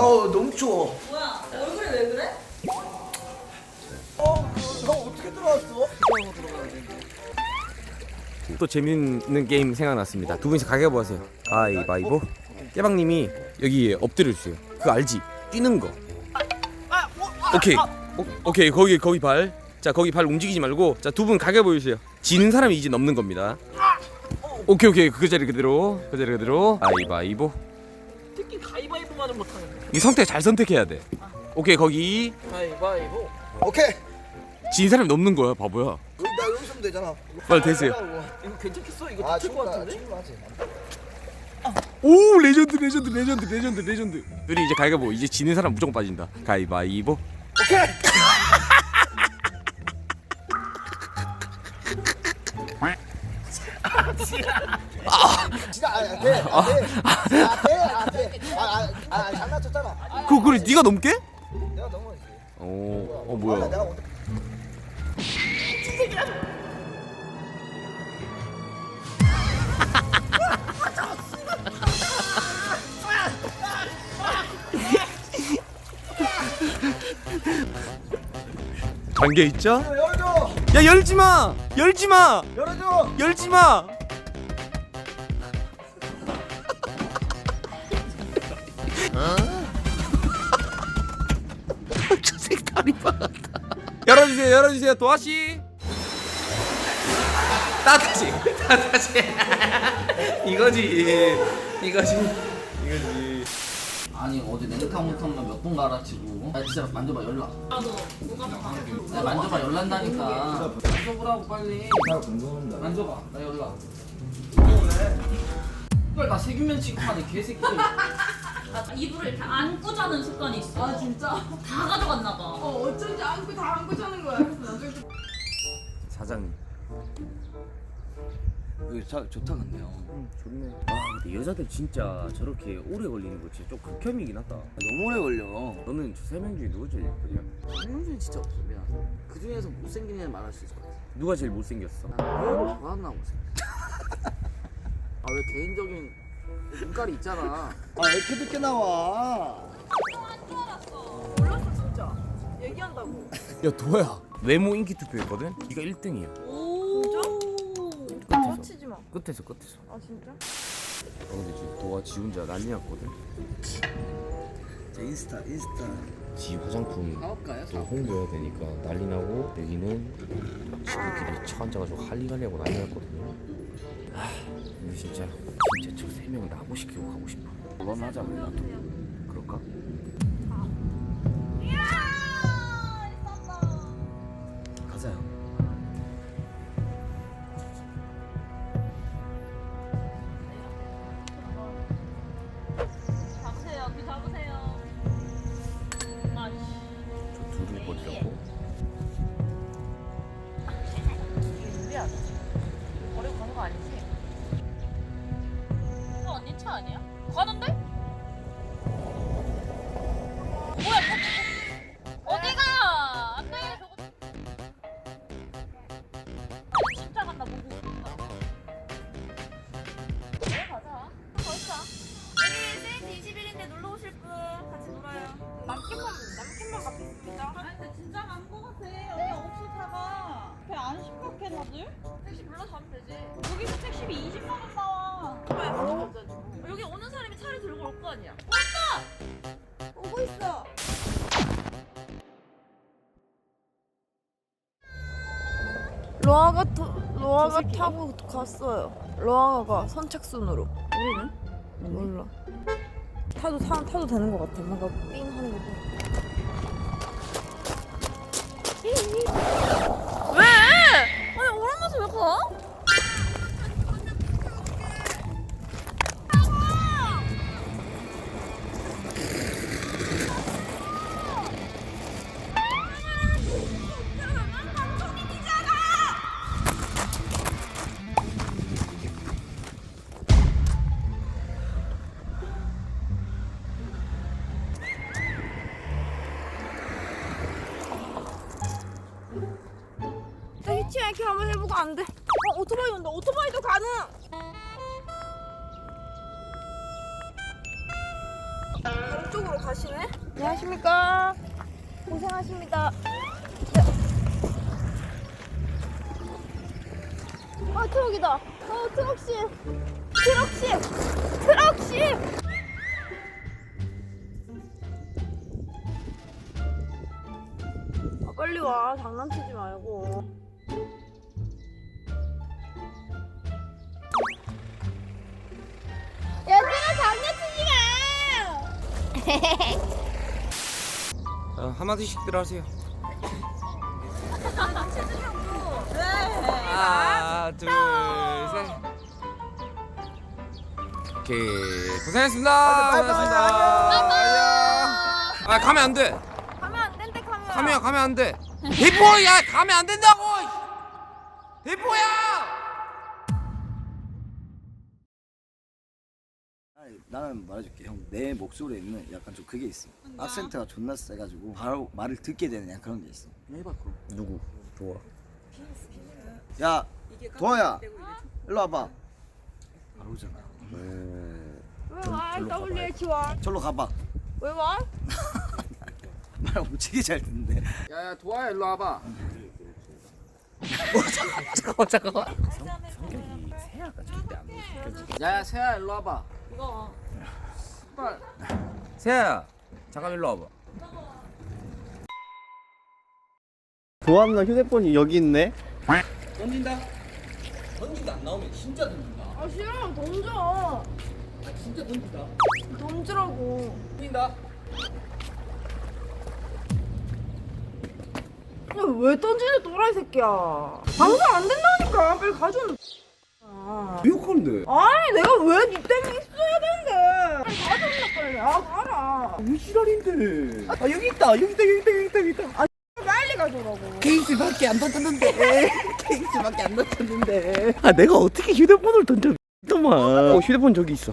어우 너무 추워. 뭐야? 얼굴이 왜 그래? 어, 너 어떻게 들어왔어? 또 재밌는 게임 생각났습니다. 두 분이서 가위바위보 하세요. 가위바위보. 깨방님이 여기 엎드려 주세요. 그거 알지? 뛰는 거. 오케이. 오, 오케이 거기 거기 발. 자 거기 발 움직이지 말고 자 두 분 가위바위보 해주세요. 지는 사람이 이제 넘는 겁니다. 오케이 오케이 그 자리 그대로 그 자리 그대로 가위바위보. 특히 가위바위보만은 못하는데. 이 선택 잘 선택해야 돼. 오케이 거기 가위바위보. 오케이. 진 사람이 넘는 거야 바보야. 여기 나 여기 있으면 되잖아. 빨리 되세요. 이거 괜찮겠어? 이거 아, 다칠 것 같은데? 충분하지. 오 레전드 레전드 레전드 레전드 레전드. 둘이 이제 가위바위보 이제 지는 사람 무조건 빠진다. 가위바위보. 오케이. 진짜 아, 안 돼, 안 돼, 안 돼, 안 돼. 아, 아, 아, 장난쳤잖아. 그 그래 네가 넘게? 내가 넘어야지. 어, 어 아, 뭐야? 내가 어떻게? 관계 있죠? 야 열지 마, 열지 마, 열어줘. 열지 마. 저 색깔이 박았다. 열어주세요, 열어주세요, 도아 씨. 따뜻이, 따뜻이. 이거지, 이거지, 이거지. 아니 어제 냉탕무탕만 몇 번 갈아치고 아 진짜 만져봐 열나 나도 봐. 야, 만져봐 열난다니까 만져보라고 빨리 만져봐 나 열나 이걸 나 세균면 취급하네 개새끼들 나 이불을 이렇게 안고 자는 습관이 있어. 아 진짜? 다 가져갔나 봐. 어 어쩐지 안고 다 안고 자는 거야. 나중에 사장님. 여기 자, 좋다 근데요 좋네. 아 근데 여자들 진짜 저렇게 오래 걸리는 거 진짜 좀 극혐이긴 하다. 너무 오래 걸려 너는 저 세 명 중에 누구 제일 예쁘냐? 한명준 진짜 없어 미안 그 중에서 못생긴 애 말할 수 있을 것 같아 누가 제일 못생겼어? 난 좋아한다고 생각 아왜 개인적인 눈깔이 있잖아 아, 왜 이렇게 늦게 나와? 몰랐어 진짜. 얘기한다고. 야 도야 외모 인기 투표했거든? 네가 1등이야 오. 끝에서 치지 마. 끝에서 끝에서 아 진짜? 아 근데 지금 도와 지 혼자 난리 났거든 제 인스타, 인스타. 지 화장품 또 홍보해야 되니까 난리 나고 여기는 지들끼리 차 앉아가지고 할리갈리하고 난리 났거든요 아 근데 진짜 진짜 저 세 명 나고 시키고 가고 싶어. 그건 하자 우리 나도 그럴까? 해 다들? 택시 불러서 가면 되지. 여기서 택시비 20만 원 나와. 여기 오는 사람이 차를 들고 올 거 아니야. 왔다. 오고 있어. 로아가 타, 로아가 타고 갔어요. 로아가 선착순으로. 우리는? 몰라. 타도 타, 타도 되는 것 같아. 뭔가 삥 하는 거. 왜? 아니 오 나 히치하이킹 한번 해보고 안 돼. 어, 오토바이 온다. 오토바이도 가능. 다른 쪽 이쪽으로 가시네? 안녕하십니까. 고생하십니다. 네. 아 트럭이다. 어 트럭씨. 트럭씨. 트럭씨. 아, 빨리 와. 장난치지 말고. 어, 한마디씩 들 하세요. 하나, 둘, 셋. 오케이. 고생했습니다. 고생했습니다. 안녕. 아, 가면 안 돼. 가면 안 된대 카메라. 가면 가면 안 돼. 대포 야, 가면 안 된다고. 대포야. 아니, 나는 말해줄게 형 내 목소리에는 약간 좀 그게 있어 악센트가 존나 세가지고 바로 말을 듣게 되는 약간 그런 게 있어 해봐 그럼 누구? 좋아. 야 도아야 일로 와봐 바로 오잖아 왜 와? WH 와. 절로 가봐 왜 와? 말 오지게 잘 듣는데 야야 도아야 일로 와봐. 잠깐만 잠깐만. 야야 세야 일로 와봐. 이거 빨. 세아야, 잠깐 일로 와봐. 도암나 휴대폰이 여기 있네. 던진다. 던진다 안 나오면 진짜 던진다. 아 싫어 던져. 아 진짜 던진다. 던지라고. 던진다. 야, 왜 던지는 또라이 새끼야. 방송 안 된다니까. 빨리 가져온. 아. 미역한데. 아니 내가 왜 니 때문에 있어야 되는데. 빨리 아 가라. 왜 지랄인데? 아 여기 있다. 여기 있다. 여기 있다. 여기 있다. 여기 있다. 아 빨리 가져오라고. 케이스밖에 안 던졌는데. 케이스밖에 안 던졌는데. 아 내가 어떻게 휴대폰을 던져? 잠깐만. 어 휴대폰 저기 있어.